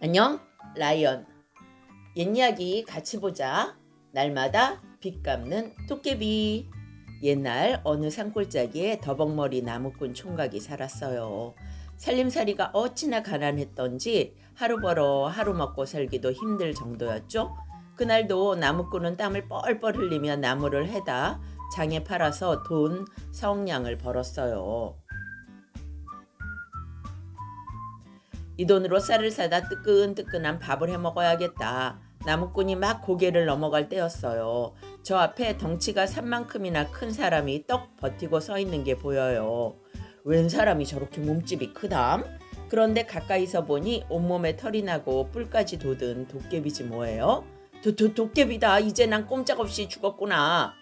안녕, 라이언. 옛 이야기 같이 보자. 날마다 빚 갚는 도깨비. 옛날 어느 산골짜기에 더벅머리 나무꾼 총각이 살았어요. 살림살이가 어찌나 가난했던지 하루 벌어 하루 먹고 살기도 힘들 정도였죠. 그날도 나무꾼은 땀을 뻘뻘 흘리며 나무를 해다 장에 팔아서 돈 성량을 벌었어요. 이 돈으로 쌀을 사다 뜨끈뜨끈한 밥을 해 먹어야겠다. 나무꾼이 막 고개를 넘어갈 때였어요. 저 앞에 덩치가 산만큼이나 큰 사람이 떡 버티고 서 있는 게 보여요. 웬 사람이 저렇게 몸집이 크담? 그런데 가까이서 보니 온몸에 털이 나고 뿔까지 돋은 도깨비지 뭐예요? 도, 도, 도깨비다. 이제 난 꼼짝없이 죽었구나.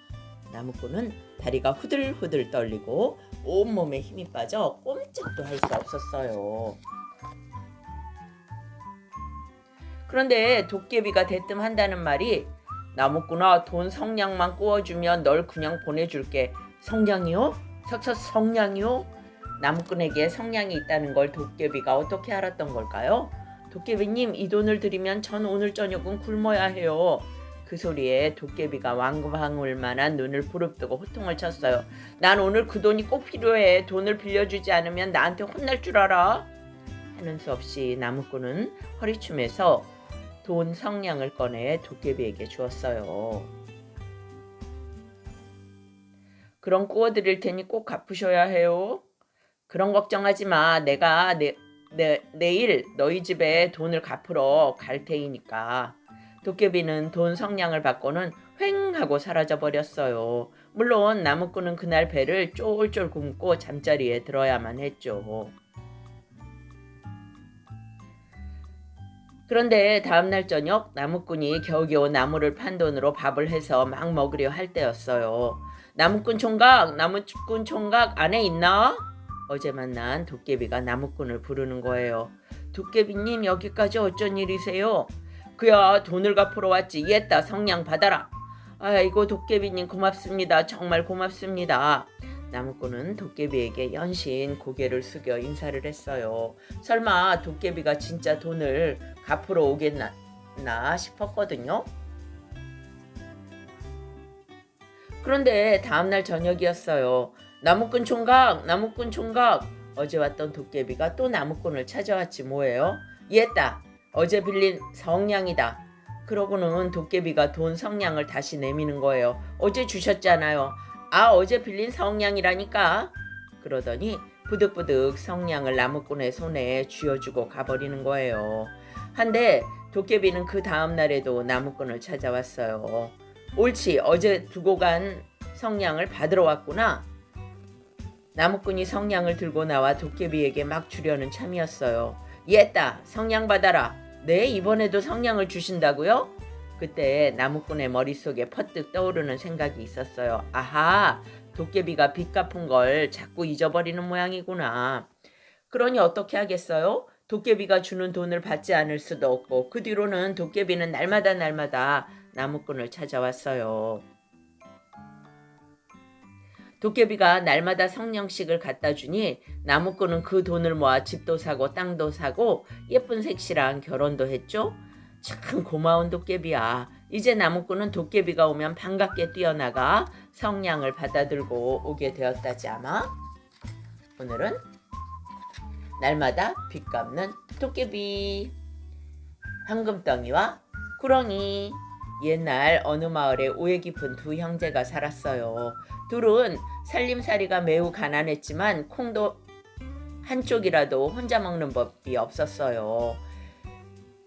나무꾼은 다리가 후들후들 떨리고 온몸에 힘이 빠져 꼼짝도 할 수 없었어요. 그런데 도깨비가 대뜸 한다는 말이 나무꾼아 돈 성냥만 구워주면 널 그냥 보내줄게. 성냥이요? 석석 성냥이요? 나무꾼에게 성냥이 있다는 걸 도깨비가 어떻게 알았던 걸까요? 도깨비님 이 돈을 드리면 전 오늘 저녁은 굶어야 해요. 그 소리에 도깨비가 왕방울 만한 눈을 부릅뜨고 호통을 쳤어요. 난 오늘 그 돈이 꼭 필요해. 돈을 빌려주지 않으면 나한테 혼날 줄 알아. 하는 수 없이 나무꾼은 허리춤에서 돈 성냥을 꺼내 도깨비에게 주었어요. 그럼 구워드릴 테니 꼭 갚으셔야 해요. 그런 걱정하지 마. 내가 내, 내, 내일 너희 집에 돈을 갚으러 갈 테이니까. 도깨비는 돈 성냥을 받고는 휑 하고 사라져 버렸어요. 물론 나무꾼은 그날 배를 쫄쫄 굶고 잠자리에 들어야만 했죠. 그런데 다음날 저녁 나무꾼이 겨우겨우 나무를 판 돈으로 밥을 해서 막 먹으려 할 때였어요. 나무꾼 총각, 나무꾼 총각 안에 있나? 어제 만난 도깨비가 나무꾼을 부르는 거예요. 도깨비님 여기까지 어쩐 일이세요? 그야 돈을 갚으러 왔지. 옛다 성냥 받아라. 아이고 도깨비님 고맙습니다. 정말 고맙습니다. 나무꾼은 도깨비에게 연신 고개를 숙여 인사를 했어요. 설마 도깨비가 진짜 돈을 갚으러 오겠나 나 싶었거든요. 그런데 다음날 저녁이었어요. 나무꾼 총각, 나무꾼 총각. 어제 왔던 도깨비가 또 나무꾼을 찾아왔지 뭐예요? 얘다. 어제 빌린 성냥이다. 그러고는 도깨비가 돈 성냥을 다시 내미는 거예요. 어제 주셨잖아요. 아 어제 빌린 성냥이라니까. 그러더니 부득부득 성냥을 나무꾼의 손에 쥐어주고 가버리는 거예요. 한데 도깨비는 그 다음 날에도 나무꾼을 찾아왔어요. 옳지 어제 두고 간 성냥을 받으러 왔구나. 나무꾼이 성냥을 들고 나와 도깨비에게 막 주려는 참이었어요. 옛다 성냥 받아라. 네 이번에도 성냥을 주신다고요? 그때 나무꾼의 머릿속에 퍼뜩 떠오르는 생각이 있었어요. 아하 도깨비가 빚 갚은 걸 자꾸 잊어버리는 모양이구나. 그러니 어떻게 하겠어요? 도깨비가 주는 돈을 받지 않을 수도 없고 그 뒤로는 도깨비는 날마다 날마다 나무꾼을 찾아왔어요. 도깨비가 날마다 성냥씩을 갖다 주니 나무꾼은 그 돈을 모아 집도 사고 땅도 사고 예쁜 색시랑 결혼도 했죠. 참 고마운 도깨비야. 이제 나무꾼은 도깨비가 오면 반갑게 뛰어나가 성냥을 받아들고 오게 되었다지 아마. 오늘은 날마다 빚 갚는 도깨비 황금덩이와 구렁이 옛날 어느 마을에 오해 깊은 두 형제가 살았어요. 둘은 살림살이가 매우 가난했지만 콩도 한쪽이라도 혼자 먹는 법이 없었어요.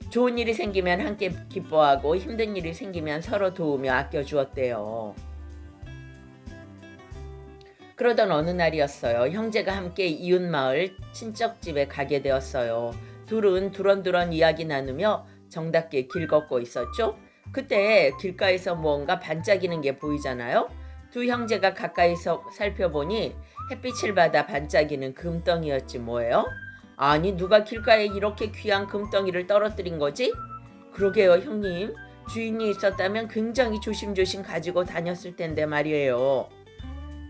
좋은 일이 생기면 함께 기뻐하고 힘든 일이 생기면 서로 도우며 아껴주었대요. 그러던 어느 날이었어요. 형제가 함께 이웃 마을 친척 집에 가게 되었어요. 둘은 두런두런 이야기 나누며 정답게 길 걷고 있었죠. 그때 길가에서 무언가 반짝이는 게 보이잖아요. 두 형제가 가까이서 살펴보니 햇빛을 받아 반짝이는 금덩이였지 뭐예요. 아니 누가 길가에 이렇게 귀한 금덩이를 떨어뜨린 거지? 그러게요 형님 주인이 있었다면 굉장히 조심조심 가지고 다녔을 텐데 말이에요.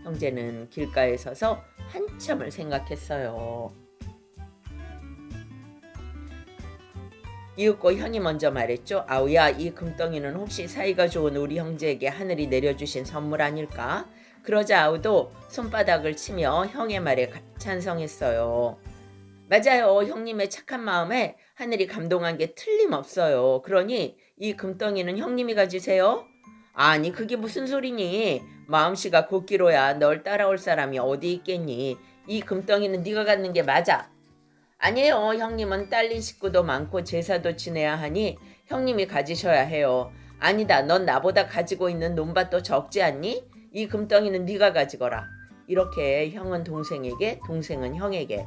형제는 길가에 서서 한참을 생각했어요. 이윽고 형이 먼저 말했죠. 아우야, 이 금덩이는 혹시 사이가 좋은 우리 형제에게 하늘이 내려주신 선물 아닐까? 그러자 아우도 손바닥을 치며 형의 말에 가- 찬성했어요. 맞아요. 형님의 착한 마음에 하늘이 감동한 게 틀림없어요. 그러니 이 금덩이는 형님이 가지세요? 아니, 그게 무슨 소리니? 마음씨가 곧기로야 널 따라올 사람이 어디 있겠니? 이 금덩이는 네가 갖는 게 맞아. 아니에요. 형님은 딸린 식구도 많고 제사도 지내야 하니 형님이 가지셔야 해요. 아니다. 넌 나보다 가지고 있는 논밭도 적지 않니? 이 금덩이는 네가 가지거라. 이렇게 형은 동생에게, 동생은 형에게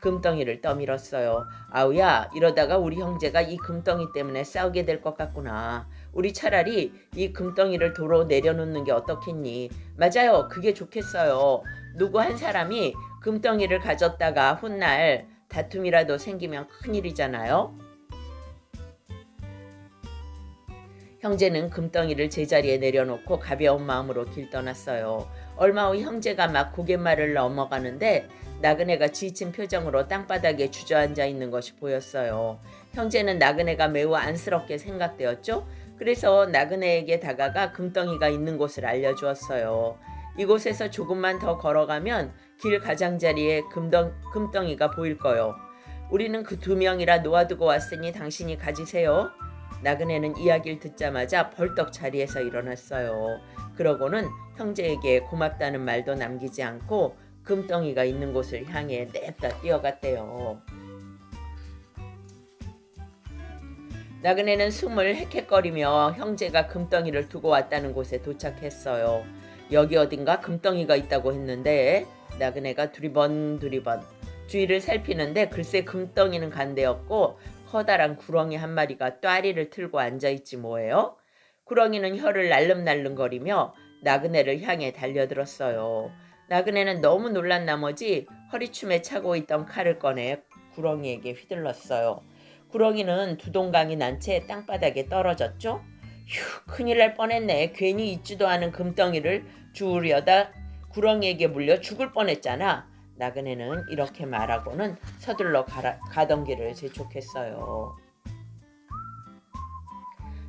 금덩이를 떠밀었어요. 아우야, 이러다가 우리 형제가 이 금덩이 때문에 싸우게 될 것 같구나. 우리 차라리 이 금덩이를 도로 내려놓는 게 어떻겠니? 맞아요. 그게 좋겠어요. 누구 한 사람이 금덩이를 가졌다가 훗날 다툼이라도 생기면 큰일이잖아요. 형제는 금덩이를 제자리에 내려놓고 가벼운 마음으로 길 떠났어요. 얼마 후 형제가 막 고갯말을 넘어가는데 나그네가 지친 표정으로 땅바닥에 주저앉아 있는 것이 보였어요. 형제는 나그네가 매우 안쓰럽게 생각되었죠. 그래서 나그네에게 다가가 금덩이가 있는 곳을 알려주었어요. 이곳에서 조금만 더 걸어가면 길 가장자리에 금덩, 금덩이가 보일 거요. 우리는 그 두 명이라 놓아두고 왔으니 당신이 가지세요. 나그네는 이야기를 듣자마자 벌떡 자리에서 일어났어요. 그러고는 형제에게 고맙다는 말도 남기지 않고 금덩이가 있는 곳을 향해 냅다 뛰어갔대요. 나그네는 숨을 헥헥거리며 형제가 금덩이를 두고 왔다는 곳에 도착했어요. 여기 어딘가 금덩이가 있다고 했는데 나그네가 두리번 두리번 주위를 살피는데 글쎄 금덩이는 간데였고 커다란 구렁이 한 마리가 또아리를 틀고 앉아있지 뭐예요? 구렁이는 혀를 날름날름거리며 나그네를 향해 달려들었어요. 나그네는 너무 놀란 나머지 허리춤에 차고 있던 칼을 꺼내 구렁이에게 휘둘렀어요. 구렁이는 두 동강이 난 채 땅바닥에 떨어졌죠. 휴, 큰일 날 뻔했네. 괜히 있지도 않은 금덩이를 주우려다 구렁이에게 물려 죽을 뻔했잖아. 나그네는 이렇게 말하고는 서둘러 가라, 가던 길을 재촉했어요.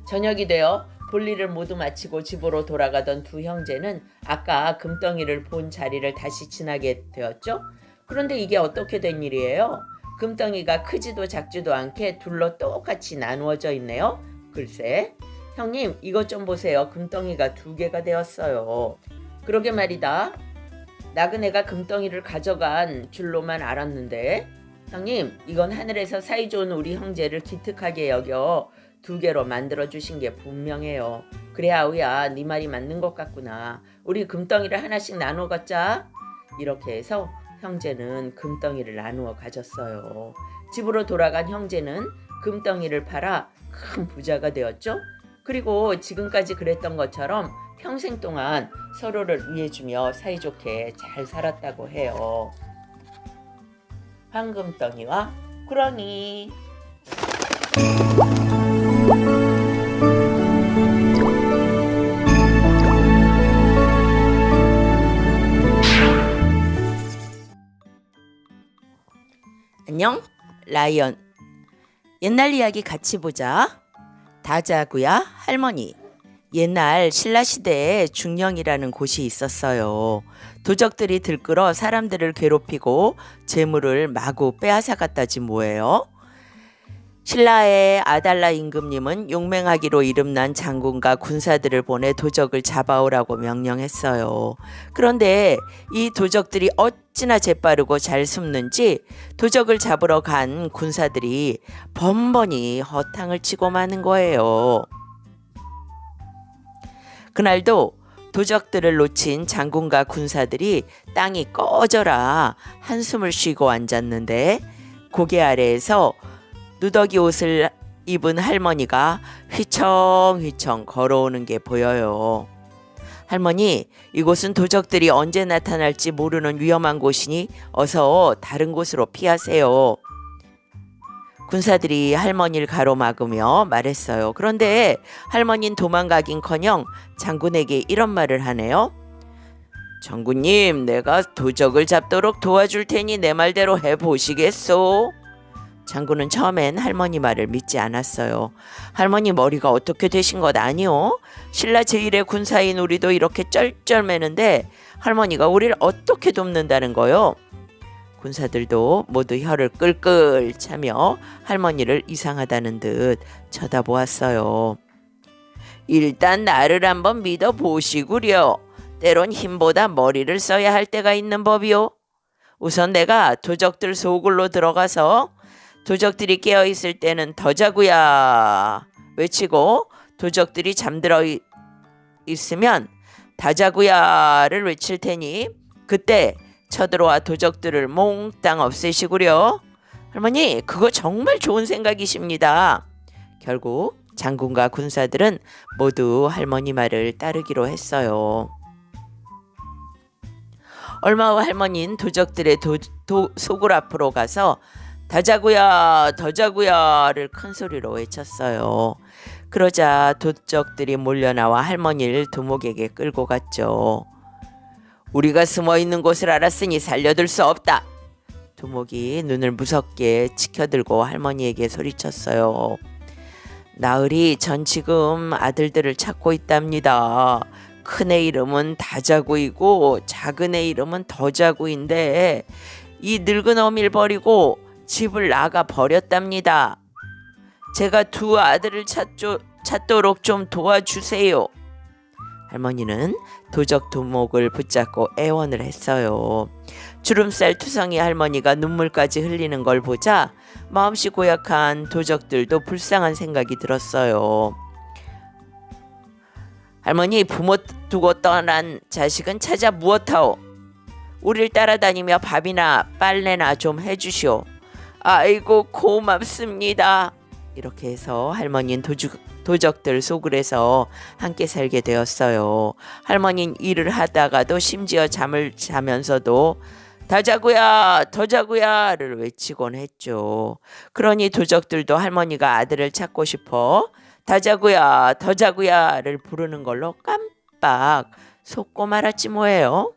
저녁이 되어 볼일을 모두 마치고 집으로 돌아가던 두 형제는 아까 금덩이를 본 자리를 다시 지나게 되었죠. 그런데 이게 어떻게 된 일이에요? 금덩이가 크지도 작지도 않게 둘로 똑같이 나누어져 있네요. 글쎄, 형님 이것 좀 보세요. 금덩이가 두 개가 되었어요. 그러게 말이다. 나그네가 금덩이를 가져간 줄로만 알았는데 형님 이건 하늘에서 사이좋은 우리 형제를 기특하게 여겨 두 개로 만들어 주신 게 분명해요. 그래 아우야 네 말이 맞는 것 같구나. 우리 금덩이를 하나씩 나누어 갖자. 이렇게 해서 형제는 금덩이를 나누어 가졌어요. 집으로 돌아간 형제는 금덩이를 팔아 큰 부자가 되었죠. 그리고 지금까지 그랬던 것처럼 평생 동안 서로를 위해주며 사이좋게 잘 살았다고 해요. 황금덩이와 구렁이. 안녕 라이언. 옛날 이야기 같이 보자. 다자구야 할머니 옛날 신라 시대에 중령이라는 곳이 있었어요. 도적들이 들끓어 사람들을 괴롭히고 재물을 마구 빼앗아 갔다지 뭐예요. 신라의 아달라 임금님은 용맹하기로 이름난 장군과 군사들을 보내 도적을 잡아오라고 명령했어요. 그런데 이 도적들이 어찌나 재빠르고 잘 숨는지 도적을 잡으러 간 군사들이 번번이 허탕을 치고 마는 거예요. 그날도 도적들을 놓친 장군과 군사들이 땅이 꺼져라 한숨을 쉬고 앉았는데 고개 아래에서 누더기 옷을 입은 할머니가 휘청휘청 걸어오는 게 보여요. 할머니, 이곳은 도적들이 언제 나타날지 모르는 위험한 곳이니 어서 다른 곳으로 피하세요. 군사들이 할머니를 가로막으며 말했어요. 그런데 할머니는 도망가긴커녕 장군에게 이런 말을 하네요. 장군님, 내가 도적을 잡도록 도와줄 테니 내 말대로 해 보시겠소? 장군은 처음엔 할머니 말을 믿지 않았어요. 할머니 머리가 어떻게 되신 것 아니오? 신라 제1의 군사인 우리도 이렇게 쩔쩔매는데 할머니가 우리를 어떻게 돕는다는 거요? 군사들도 모두 혀를 끌끌 차며 할머니를 이상하다는 듯 쳐다보았어요. 일단 나를 한번 믿어 보시구려. 때론 힘보다 머리를 써야 할 때가 있는 법이요. 우선 내가 도적들 속으로 들어가서 도적들이 깨어 있을 때는 더 자구야 외치고 도적들이 잠들어 이- 있으면 다자구야를 외칠 테니 그때 쳐들어와 도적들을 몽땅 없애시구려. 할머니, 그거 정말 좋은 생각이십니다. 결국 장군과 군사들은 모두 할머니 말을 따르기로 했어요. 얼마 후 할머니는 도적들의 도, 도, 속을 앞으로 가서 다자구야 더자구야를 큰 소리로 외쳤어요. 그러자 도적들이 몰려나와 할머니를 두목에게 끌고 갔죠. 우리가 숨어 있는 곳을 알았으니 살려둘 수 없다. 두목이 눈을 무섭게 치켜들고 할머니에게 소리쳤어요. 나으리 전 지금 아들들을 찾고 있답니다. 큰 애 이름은 다자구이고 작은 애 이름은 더자구인데 이 늙은 어미를 버리고 집을 나가 버렸답니다. 제가 두 아들을 찾죠, 찾도록 좀 도와주세요. 할머니는 도적 두목을 붙잡고 애원을 했어요. 주름살 투성이 할머니가 눈물까지 흘리는 걸 보자 마음씨 고약한 도적들도 불쌍한 생각이 들었어요. 할머니 부모 두고 떠난 자식은 찾아 무엇하오? 우리를 따라다니며 밥이나 빨래나 좀 해주시오. 아이고 고맙습니다. 이렇게 해서 할머니는 도적, 도적들 속을해서 함께 살게 되었어요. 할머니는 일을 하다가도 심지어 잠을 자면서도 다 자구야 더 자구야를 외치곤 했죠. 그러니 도적들도 할머니가 아들을 찾고 싶어 다 자구야 더 자구야를 부르는 걸로 깜빡 속고 말았지 뭐예요.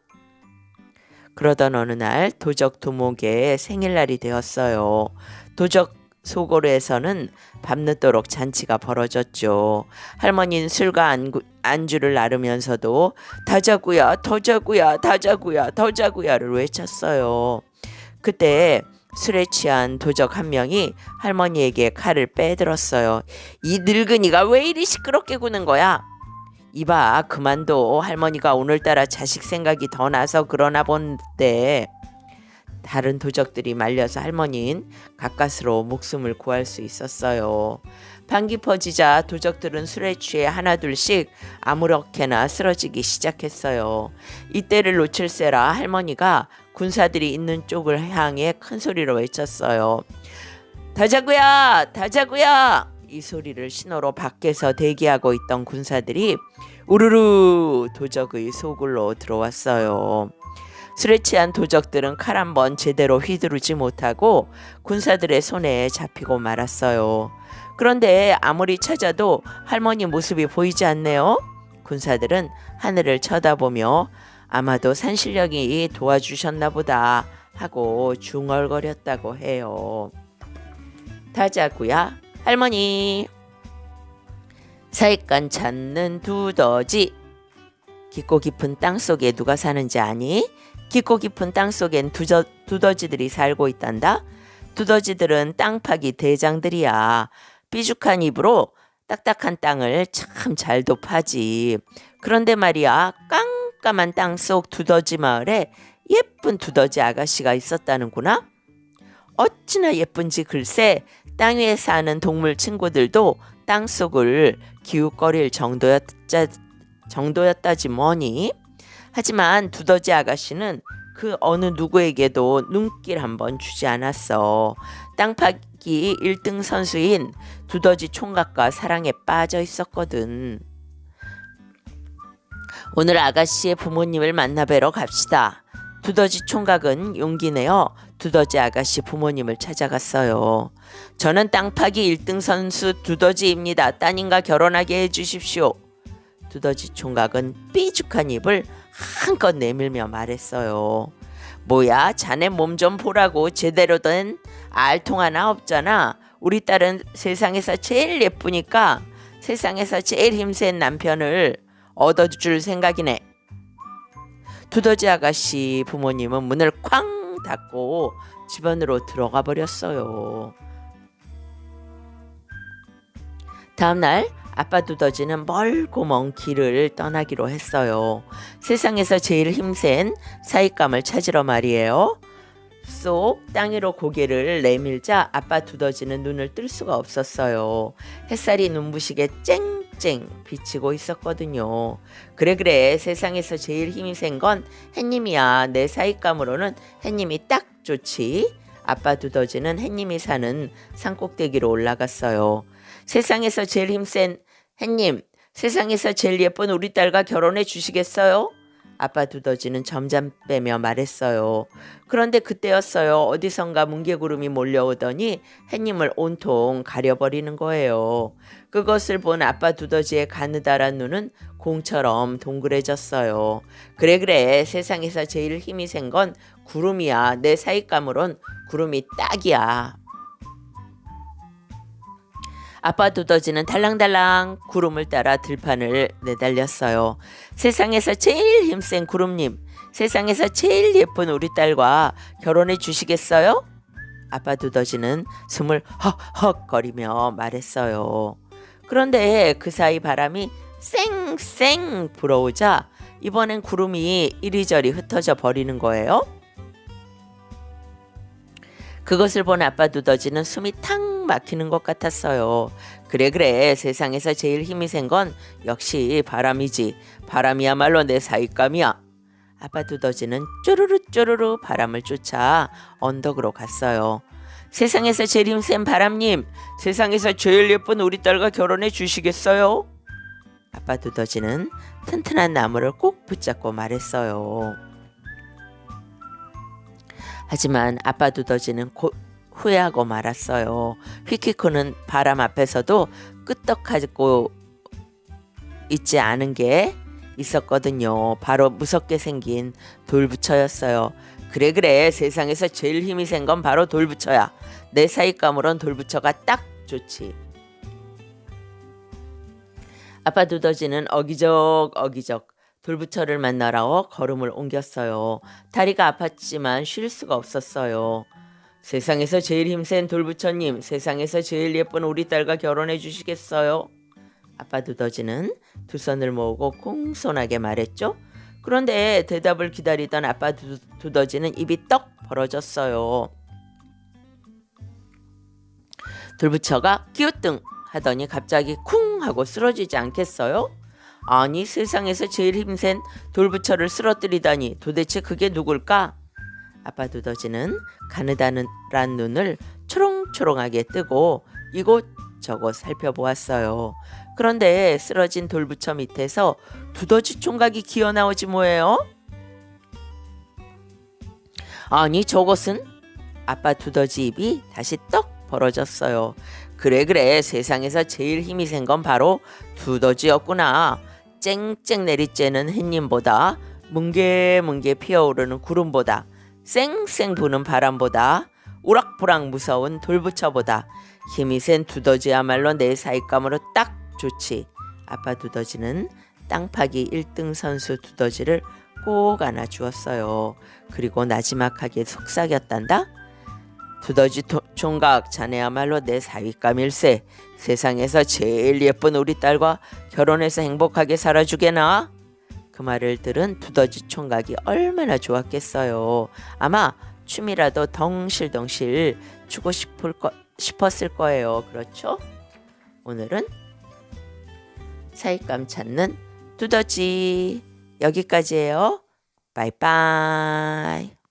그러던 어느 날 도적 두목의 생일날이 되었어요. 도적 소고르에서는 밤늦도록 잔치가 벌어졌죠. 할머니는 술과 안구, 안주를 나르면서도 다자구야 더자구야 다자구야 더자구야를 외쳤어요. 그때 술에 취한 도적 한 명이 할머니에게 칼을 빼들었어요. 이 늙은이가 왜 이리 시끄럽게 구는 거야? 이봐 그만둬 할머니가 오늘따라 자식 생각이 더 나서 그러나 본데 다른 도적들이 말려서 할머니는 가까스로 목숨을 구할 수 있었어요. 방기 퍼지자 도적들은 술에 취해 하나둘씩 아무렇게나 쓰러지기 시작했어요. 이때를 놓칠세라 할머니가 군사들이 있는 쪽을 향해 큰 소리로 외쳤어요. 다자구야! 다자구야! 이 소리를 신호로 밖에서 대기하고 있던 군사들이 우르르 도적의 소굴로 들어왔어요. 술에 취한 도적들은 칼 한 번 제대로 휘두르지 못하고 군사들의 손에 잡히고 말았어요. 그런데 아무리 찾아도 할머니 모습이 보이지 않네요. 군사들은 하늘을 쳐다보며 아마도 산신령이 도와주셨나 보다 하고 중얼거렸다고 해요. 다자구야 할머니 사익간 찾는 두더지 깊고 깊은 땅 속에 누가 사는지 아니? 깊고 깊은 땅 속엔 두저, 두더지들이 살고 있단다. 두더지들은 땅 파기 대장들이야. 삐죽한 입으로 딱딱한 땅을 참 잘도 파지. 그런데 말이야, 깜깜한 땅 속 두더지 마을에 예쁜 두더지 아가씨가 있었다는구나. 어찌나 예쁜지 글쎄 땅 위에 사는 동물 친구들도 땅 속을 기웃거릴 정도였자, 정도였다지 뭐니. 하지만 두더지 아가씨는 그 어느 누구에게도 눈길 한번 주지 않았어. 땅 파기 1등 선수인 두더지 총각과 사랑에 빠져 있었거든. 오늘 아가씨의 부모님을 만나뵈러 갑시다. 두더지 총각은 용기 내어 두더지 아가씨 부모님을 찾아갔어요. 저는 땅 파기 1등 선수 두더지입니다. 따님과 결혼하게 해주십시오. 두더지 총각은 삐죽한 입을 한껏 내밀며 말했어요. 뭐야, 자네 몸 좀 보라고 제대로 된 알통 하나 없잖아. 우리 딸은 세상에서 제일 예쁘니까 세상에서 제일 힘센 남편을 얻어줄 생각이네. 두더지 아가씨 부모님은 문을 쾅 닫고 집 안으로 들어가 버렸어요. 다음날 아빠 두더지는 멀고 먼 길을 떠나기로 했어요. 세상에서 제일 힘센 사익감을 찾으러 말이에요. 쏙 땅 위로 고개를 내밀자 아빠 두더지는 눈을 뜰 수가 없었어요. 햇살이 눈부시게 쨍쨍 비치고 있었거든요. 그래 그래 세상에서 제일 힘이 센 건 햇님이야. 내 사익감으로는 햇님이 딱 좋지. 아빠 두더지는 햇님이 사는 산꼭대기로 올라갔어요. 세상에서 제일 힘센 햇님, 세상에서 제일 예쁜 우리 딸과 결혼해 주시겠어요? 아빠 두더지는 점점 빼며 말했어요. 그런데 그때였어요. 어디선가 뭉게구름이 몰려오더니 햇님을 온통 가려버리는 거예요. 그것을 본 아빠 두더지의 가느다란 눈은 공처럼 동그래졌어요. 그래 그래 세상에서 제일 힘이 센 건 구름이야. 내 사익감으론 구름이 딱이야. 아빠 두더지는 달랑달랑 구름을 따라 들판을 내달렸어요. 세상에서 제일 힘센 구름님, 세상에서 제일 예쁜 우리 딸과 결혼해 주시겠어요? 아빠 두더지는 숨을 헉헉 거리며 말했어요. 그런데 그 사이 바람이 쌩쌩 불어오자 이번엔 구름이 이리저리 흩어져 버리는 거예요. 그것을 본 아빠 두더지는 숨이 탁 막히는 것 같았어요. 그래 그래 세상에서 제일 힘이 센 건 역시 바람이지. 바람이야말로 내 사익감이야. 아빠 두더지는 쪼르르 쪼르르 바람을 쫓아 언덕으로 갔어요. 세상에서 제일 힘센 바람님, 세상에서 제일 예쁜 우리 딸과 결혼해 주시겠어요? 아빠 두더지는 튼튼한 나무를 꼭 붙잡고 말했어요. 하지만 아빠 두더지는 곧 후회하고 말았어요. 휘키코는 바람 앞에서도 끄떡하고 있지 않은 게 있었거든요. 바로 무섭게 생긴 돌부처였어요. 그래 그래 세상에서 제일 힘이 센 건 바로 돌부처야. 내 사익감으론 돌부처가 딱 좋지. 아빠 두더지는 어기적 어기적 돌부처를 만나러 걸음을 옮겼어요. 다리가 아팠지만 쉴 수가 없었어요. 세상에서 제일 힘센 돌부처님, 세상에서 제일 예쁜 우리 딸과 결혼해 주시겠어요? 아빠 두더지는 두 손을 모으고 공손하게 말했죠. 그런데 대답을 기다리던 아빠 두, 두더지는 입이 떡 벌어졌어요. 돌부처가 기우뚱 하더니 갑자기 쿵 하고 쓰러지지 않겠어요? 아니 세상에서 제일 힘센 돌부처를 쓰러뜨리다니 도대체 그게 누굴까? 아빠 두더지는 가느다란 눈을 초롱초롱하게 뜨고 이곳저곳 살펴보았어요. 그런데 쓰러진 돌부처 밑에서 두더지 총각이 기어 나오지 뭐예요? 아니 저것은 아빠 두더지 입이 다시 떡 벌어졌어요. 그래 그래 세상에서 제일 힘이 센 건 바로 두더지였구나. 쨍쨍 내리쬐는 햇님보다 뭉게뭉게 피어오르는 구름보다 쌩쌩 부는 바람보다 우락부락 무서운 돌부처보다 힘이 센 두더지야말로 내 사익감으로 딱 좋지. 아빠 두더지는 땅 파기 1등 선수 두더지를 꼭 안아주었어요. 그리고 나지막하게 속삭였단다. 두더지 도, 총각 자네야말로 내 사윗감일세. 세상에서 제일 예쁜 우리 딸과 결혼해서 행복하게 살아주게나. 그 말을 들은 두더지 총각이 얼마나 좋았겠어요. 아마 춤이라도 덩실덩실 추고 싶을 거, 싶었을 거예요. 그렇죠? 오늘은 사익감 찾는 두더지 여기까지예요. 바이바이.